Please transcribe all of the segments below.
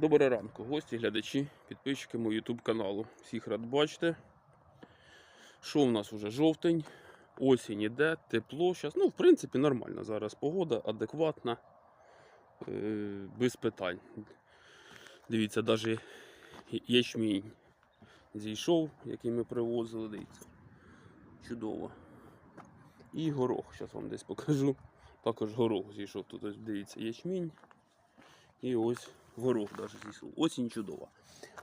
Доброго ранку, гості, глядачі, підписчики мого YouTube каналу. Всіх рад бачити. Що в нас вже жовтень, осінь іде, тепло. Зараз, ну, в принципі, нормальна зараз погода, адекватна, е, без питань. Дивіться, навіть ячмінь зійшов, який ми привозили. Дивіться. Чудово. І горох, зараз вам десь покажу. Також горох зійшов. Тут дивіться, ячмінь. І ось горох навіть зійшов. Осінь чудова.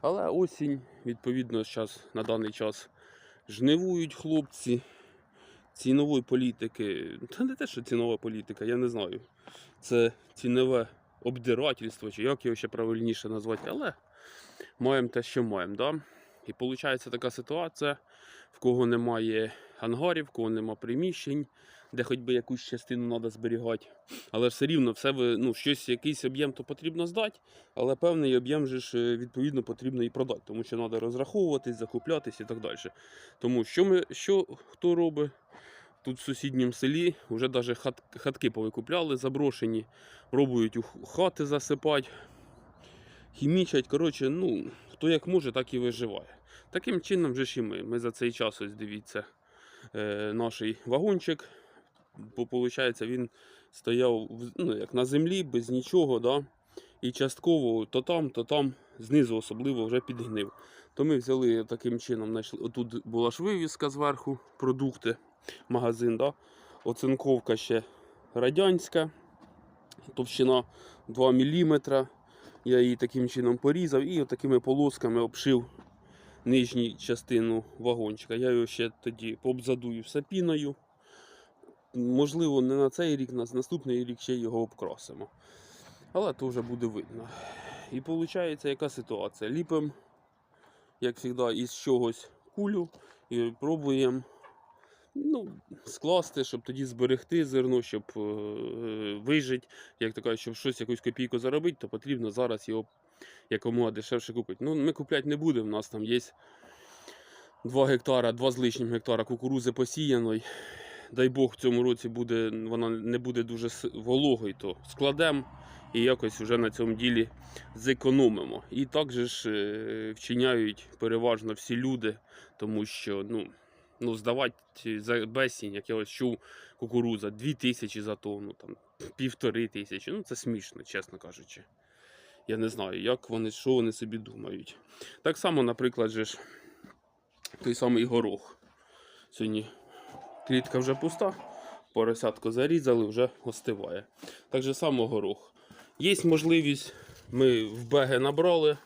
Але осінь, відповідно, зараз на даний час жнивують хлопці. Цінової політики. Та не те, що цінова політика, я не знаю. Це цінове обдирательство, чи як його ще правильніше назвати, але маємо те, що маємо. Да? І виходить така ситуація, в кого немає ангарів, в кого немає приміщень, де хоч би якусь частину треба зберігати. Але все рівно все ну, щось, якийсь об'єм то потрібно здати, але певний об'єм же ж е, відповідно потрібно і продати, тому що треба розраховуватись, закуплятись і так далі. Тому що ми, що хто робить? Тут в сусідньому селі вже навіть хат, хатки повикупляли, заброшені, пробують у хати засипати, хімічать. Коротше, ну, хто як може, так і виживає. Таким чином же ж і ми. Ми за цей час, ось дивіться, е, наш вагончик, бо виходить, він стояв ну, як на землі, без нічого, да? і частково то там, то там, знизу особливо вже підгнив. То ми взяли таким чином, знайшли, тут була ж вивіска зверху, продукти, магазин, да? оцинковка ще радянська, товщина 2 мм. Я її таким чином порізав і такими полосками обшив нижню частину вагончика. Я його ще тоді пообзадую сапіною. Можливо, не на цей рік, на наступний рік ще його обкрасимо. Але то вже буде видно. І виходить, яка ситуація? Ліпимо, як завжди, із чогось кулю і пробуємо ну, скласти, щоб тоді зберегти зерно, щоб е, вижити. Як то кажуть, щоб щось якусь копійку заробити, то потрібно зараз його якомога дешевше купити. Ну, ми купляти не будемо, у нас там є 2 гектара, 2 з лишнім гектара кукурузи посіяної. Дай Бог, в цьому році буде, вона не буде дуже вологою, то складемо і якось вже на цьому ділі зекономимо. І так же ж е, вчиняють переважно всі люди, тому що ну, ну, здавати за безцінь, як я ось чув, кукуруза 2 тисячі за тонну, там, півтори тисячі. Ну це смішно, чесно кажучи. Я не знаю, як вони, що вони собі думають. Так само, наприклад, же ж, той самий горох. Сьогодні клітка вже пуста, поросятку зарізали, вже остиває. Так же само горох. Є можливість, ми в беги набрали,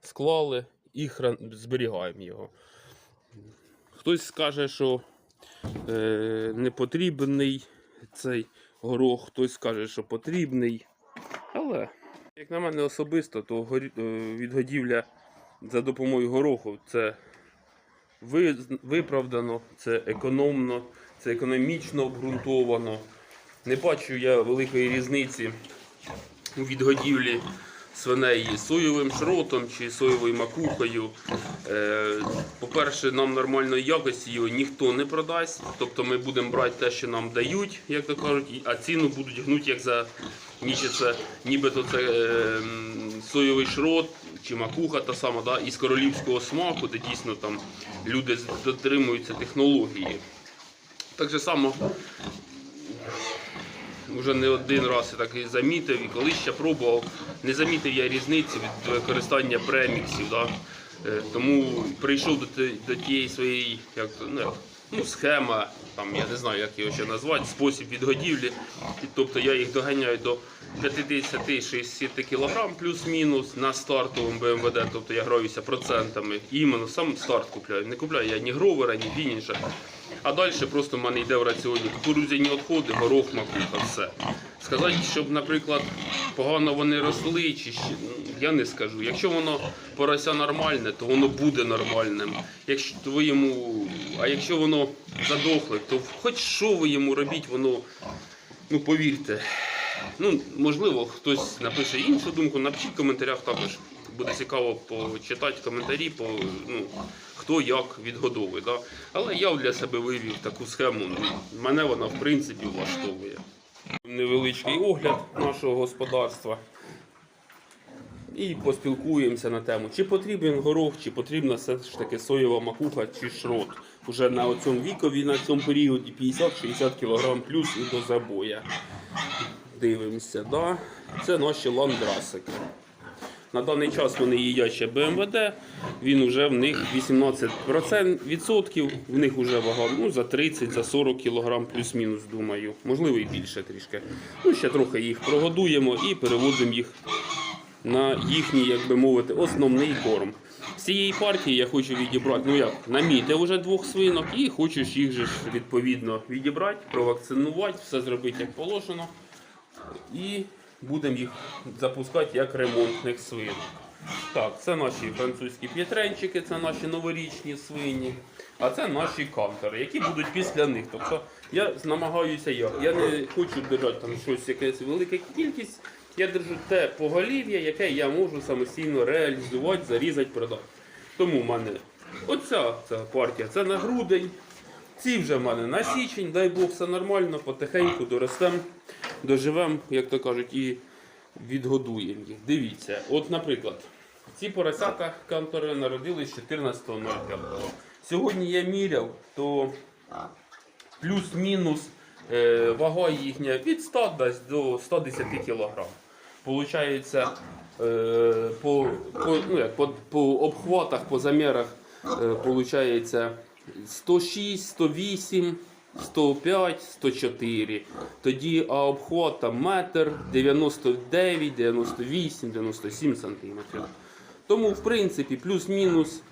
склали і хран... зберігаємо його. Хтось скаже, що е, не потрібний цей горох, хтось скаже, що потрібний. Але, як на мене особисто, то е, відгодівля за допомогою гороху це виправдано, це економно, це економічно обґрунтовано. Не бачу я великої різниці у відгодівлі свиней соєвим шротом чи соєвою макухою. Е, По-перше, нам нормальної якості його ніхто не продасть. Тобто ми будемо брати те, що нам дають, як то кажуть, а ціну будуть гнути як за нічиться, нібито це е, соєвий шрот чи макуха та сама, да, із королівського смаку, де дійсно там люди дотримуються технології. Так же само вже не один раз я так і замітив, і колись ще пробував, не замітив я різниці від використання преміксів. Да? Е, Тому прийшов до, тієї своєї як, ну, ну, схема, там, я не знаю, як його ще назвати, спосіб відгодівлі. Тобто я їх доганяю до 50-60 кг плюс-мінус на стартовому БМВД, тобто я граюся процентами. І іменно сам старт купляю. Не купляю я ні гровера, ні фініша. А далі просто в мене йде в раціоні кукурудзяні відходи, горох, макуха, все. Сказати, щоб, наприклад, погано вони росли, чи ще, я не скажу. Якщо воно порося нормальне, то воно буде нормальним. Якщо ви йому, а якщо воно задохле, то хоч що ви йому робіть, воно, ну повірте. Ну, можливо, хтось напише іншу думку, напишіть в коментарях також. Буде цікаво почитати коментарі, по, ну, хто як відгодовує. Да? Але я для себе вивів таку схему. Мене вона в принципі влаштовує. Невеличкий огляд нашого господарства. і поспілкуємося на тему, чи потрібен горох, чи потрібна все ж таки соєва макуха чи шрот. Уже на цьому вікові, на цьому періоді 50-60 кг плюс і до забоя. Дивимося, да? це наші ландрасики. На даний час вони їдять ще БМВД, він вже в них 18% відсотків, в них вже вага ну, за 30, за 40 кг плюс-мінус, думаю. Можливо і більше трішки. Ну, ще трохи їх прогодуємо і переводимо їх на їхній, як би мовити, основний корм. З цієї партії я хочу відібрати, ну як, наміти вже двох свинок і хочу їх же відповідно відібрати, провакцинувати, все зробити як положено. І будемо їх запускати як ремонтних свинок. Так, це наші французькі п'єтренчики, це наші новорічні свині, а це наші кантери, які будуть після них. Тобто я намагаюся як. Я не хочу держати там щось, якась велика кількість. Я держу те поголів'я, яке я можу самостійно реалізувати, зарізати, продати. Тому в мене оця ця партія це на грудень. Ці вже в мене на січень, дай Бог, все нормально, потихеньку доростемо, доживемо, як то кажуть, і відгодуємо їх. Дивіться, от, наприклад, ці поросята кантори народились 14.05. Сьогодні я міряв, то плюс-мінус е, вага їхня від 100 до 110 кг. Получається, е, по, по, ну, по, по обхватах, по замірах, е, получається 106, 108, 105, 104. Тоді а обхват там метр 99, 98, 97 сантиметрів. Тому, в принципі, плюс-мінус,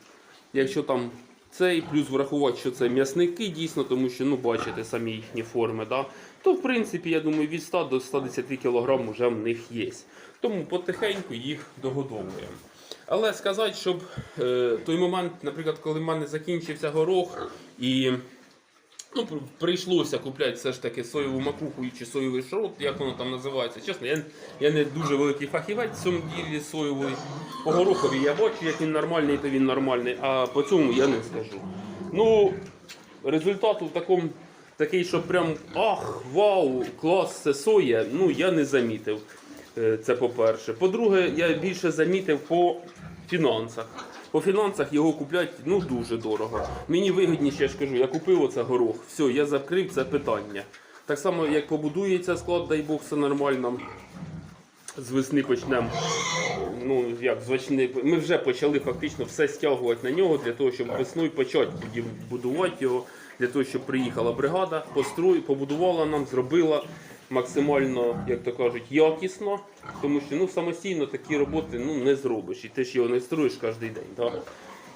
якщо там цей, плюс врахувати, що це м'ясники дійсно, тому що ну, бачите самі їхні форми, да? то в принципі, я думаю, від 100 до 110 кг вже в них є. Тому потихеньку їх догодовуємо. Але сказати, щоб е, той момент, наприклад, коли в мене закінчився горох і ну, прийшлося купляти все ж таки соєву макуху чи соєвий шрот, як воно там називається. Чесно, я, я не дуже великий фахівець в цьому ділі соєвої. По горохові я бачу, як він нормальний, то він нормальний, а по цьому я не скажу. Ну, результату в такому такий, що прям ах, вау, клас, це соя, ну я не замітив. Е, Це по-перше. По-друге, я більше замітив по фінансах. По фінансах його куплять ну дуже дорого. Мені вигідніше, я ж кажу, я купив оце горох, все, я закрив це питання. Так само, як побудується склад, дай Бог, все нормально. З весни почнемо. Ну, як з весни. Ми вже почали фактично все стягувати на нього для того, щоб весною почати будувати його, для того, щоб приїхала бригада, построй, побудувала нам, зробила максимально, як то кажуть, якісно. Тому що ну, самостійно такі роботи ну, не зробиш. І ти ж його не строїш кожен день. Да?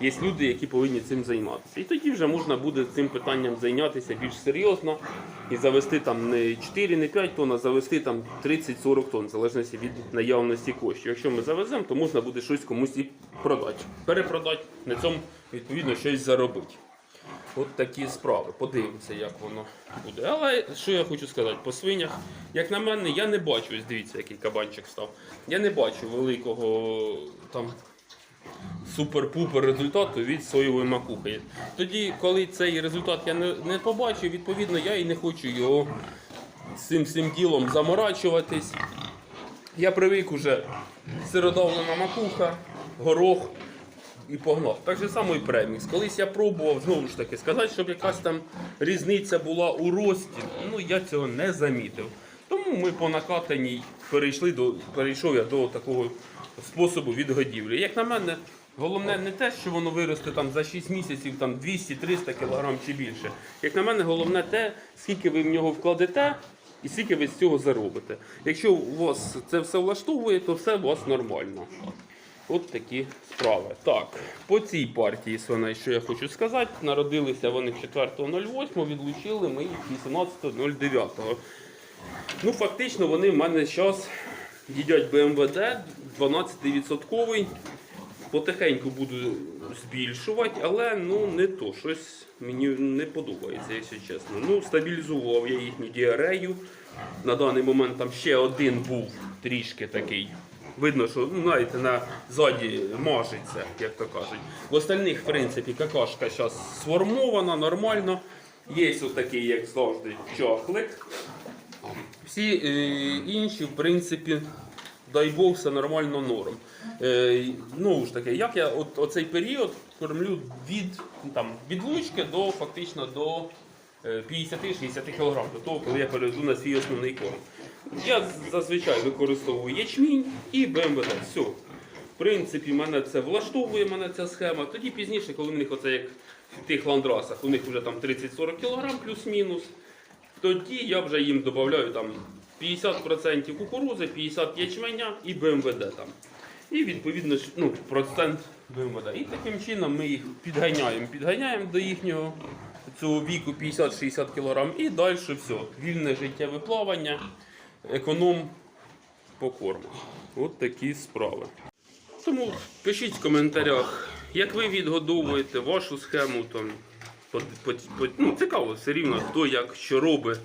Є люди, які повинні цим займатися. І тоді вже можна буде цим питанням зайнятися більш серйозно і завести там не 4, не 5 тонн, а завести там 30-40 тонн, в залежності від наявності коштів. Якщо ми завеземо, то можна буде щось комусь і продати. Перепродати, на цьому відповідно щось заробити. От такі справи. Подивимося, як воно буде. Але що я хочу сказати, по свинях, як на мене, я не бачу, ось дивіться, який кабанчик став. Я не бачу великого там супер-пупер результату від соєвої макухи. Тоді, коли цей результат я не, не побачив, відповідно, я і не хочу його цим всім ділом заморачуватись. Я привик уже сиродавлена макуха, горох і погнав. Так же само і премікс. Колись я пробував, знову ж таки, сказати, щоб якась там різниця була у рості, ну я цього не замітив. Тому ми по накатаній перейшли до, перейшов я до такого способу відгодівлі. Як на мене, головне не те, що воно виросте там за 6 місяців там 200-300 кг чи більше. Як на мене, головне те, скільки ви в нього вкладете і скільки ви з цього заробите. Якщо у вас це все влаштовує, то все у вас нормально. От такі справи. Так, по цій партії свиней, що я хочу сказати, народилися вони 4.08, відлучили ми їх 18.09. Ну, фактично, вони в мене зараз їдять БМВД 12%. Потихеньку буду збільшувати, але ну не то. Щось мені не подобається, якщо чесно. Ну, стабілізував я їхню діарею. На даний момент там ще один був трішки такий. Видно, що ну, знаєте, на ззаді мажеться, як то кажуть. В остальних, в принципі, какашка зараз сформована, нормально. Є такий, як завжди, чахлик. Всі е, інші, в принципі, дай Бог, все нормально норм. Е, ну ж таки, як я от, оцей період кормлю від, там, від лучки до фактично до е, 50-60 кг, до того, коли я перейду на свій основний корм. Я зазвичай використовую ячмінь і БМВД. Все. В принципі, мене це влаштовує, мене ця схема. Тоді пізніше, коли в них оце як в тих ландрасах, у них вже там 30-40 кг плюс-мінус, тоді я вже їм додаю там 50% кукурузи, 50 ячменя і БМВД там. І відповідно ну, процент БМВД. І таким чином ми їх підганяємо, підганяємо до їхнього цього віку 50-60 кг і далі все. Вільне життєве плавання, економ по корму. От такі справи. Тому пишіть в коментарях, як ви відгодовуєте вашу схему. Там, по, по, по, ну, цікаво, все рівно, хто як що робить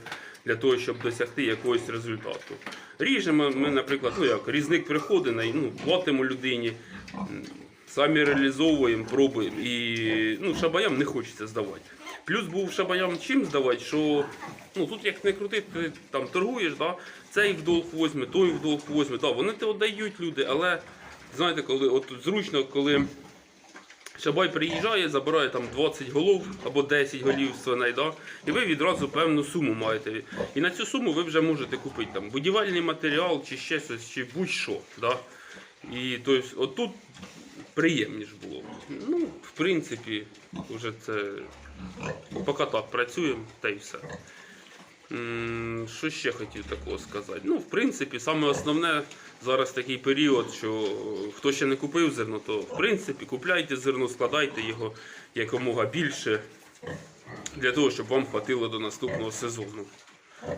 для того, щоб досягти якогось результату. Ріжемо ми, наприклад, ну як, різник приходить, ну, платимо людині, самі реалізовуємо, пробуємо. І ну, шабаям не хочеться здавати. Плюс був шабаям чим здавати, що ну, тут як не крути, ти там торгуєш, да? цей в долг возьме, той в долг возьме. Да, вони те дають люди, але знаєте, коли от зручно, коли Шабай приїжджає, забирає там 20 голов або 10 голів свиней, да? і ви відразу певну суму маєте. І на цю суму ви вже можете купити там будівельний матеріал чи ще щось, чи будь-що. Да? І тобто, отут приємніше було. Ну, в принципі, вже це поки так працюємо, та й все. Що ще хотів такого сказати? Ну, в принципі, саме основне зараз такий період, що е, хто ще не купив зерно, то в принципі купляйте зерно, складайте його якомога більше для того, щоб вам хватило до наступного сезону.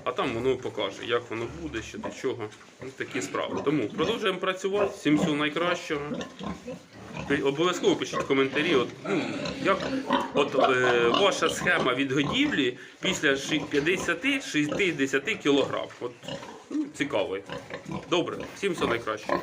А там воно покаже, як воно буде, що до чого. Ну, такі справи. Тому продовжуємо працювати. Всім всього найкращого. Обов'язково пишіть коментарі, от, ну, як от, е, ваша схема відгодівлі після 50-60 кілограм. От, ну. Добре, всім все найкраще.